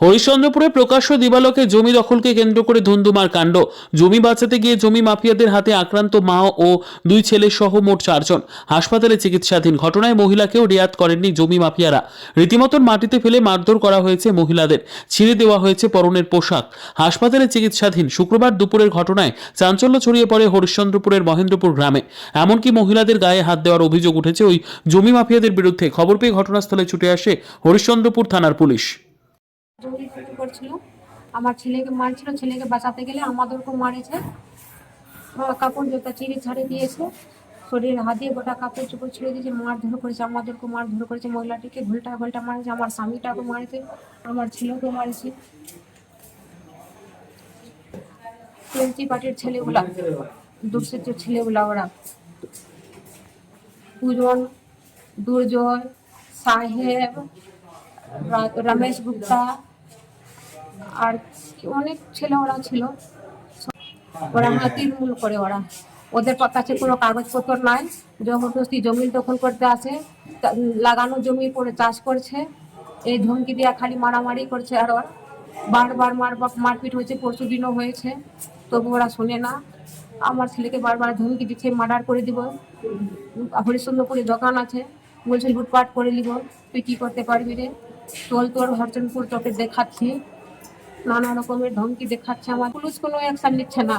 হরিশ্চন্দ্রপুরে প্রকাশ্য দিবালোকে জমি দখলকে কেন্দ্র করে ধুন্ধুমার কাণ্ড। জমি বাঁচাতে গিয়ে জমি মাফিয়াদের হাতে আক্রান্ত মা ও দুই ছেলে সহ মোট চারজন। হাসপাতালে চিকিৎসাধীন ঘটনায় মহিলাকেও রেয়াত করেননি জমি মাফিয়ারা। রীতিমতন মাটিতে ফেলে মারধর করা হয়েছে মহিলাদের। ছিঁড়ে দেওয়া হয়েছে পরনের পোশাক। হাসপাতালে চিকিৎসাধীন শুক্রবার দুপুরের ঘটনায় চাঞ্চল্য ছড়িয়ে পড়ে হরিশ্চন্দ্রপুরের মহেন্দ্রপুর গ্রামে। এমনকি মহিলাদের গায়ে হাত দেওয়ার অভিযোগ উঠেছে ওই জমি মাফিয়াদের বিরুদ্ধে। খবর পেয়ে ঘটনাস্থলে ছুটে আসে হরিশ্চন্দ্রপুর থানার পুলিশ। করছিল। আমার ছেলেকে মারছিল, ছেলেকে বাঁচাতে গেলে আমাদেরকেও মারেছে। কাপড় জোতা চিড়ে ছাড়ে দিয়েছে। শরীরে হাত দিয়ে গোটা কাপড় চোপড় ছিঁড়ে দিয়েছে মার মারধর করেছে আমাদেরকে মার মারধর করেছে। মহিলাটিকে ঘুলটা ঘুলটা মারেছে, আমার স্বামীটাকে মারেছে, আমার ছেলেকেও মারেছে। পার্টির ছেলেগুলা দুর্সিত ছেলেগুলা ওরা। পূজন দুর্জয়, সাহেব রমেশ গুপ্তা আর অনেক ছেলে ওরা ছিল। ওরা হাতির মূল করে ওরা। ওদের কাছে কোনো কাগজপত্র নাই। জবরদস্তি জমি দখল করতে আসে। লাগানো জমি পরে চাষ করছে। এই ধমকি দিয়া খালি মারামারি করছে আর ওর। বারবার মার মারপিট হয়েছে পরশু দিনও হয়েছে। তবু ওরা শোনে না। আমার ছেলেকে বারবার ধমকি দিচ্ছে মার্ডার করে দিব। হরিশ্চন্দ্রপুরে দোকান আছে। বলছে লুটপাট করে নিব। তুই কি করতে পারবি রে? চল তোর হরচনপুর তোকে দেখাচ্ছি। নানা রকমের ধমকি দেখাচ্ছে আমার। পুলিশ কোনো অ্যাকশন নিচ্ছে না।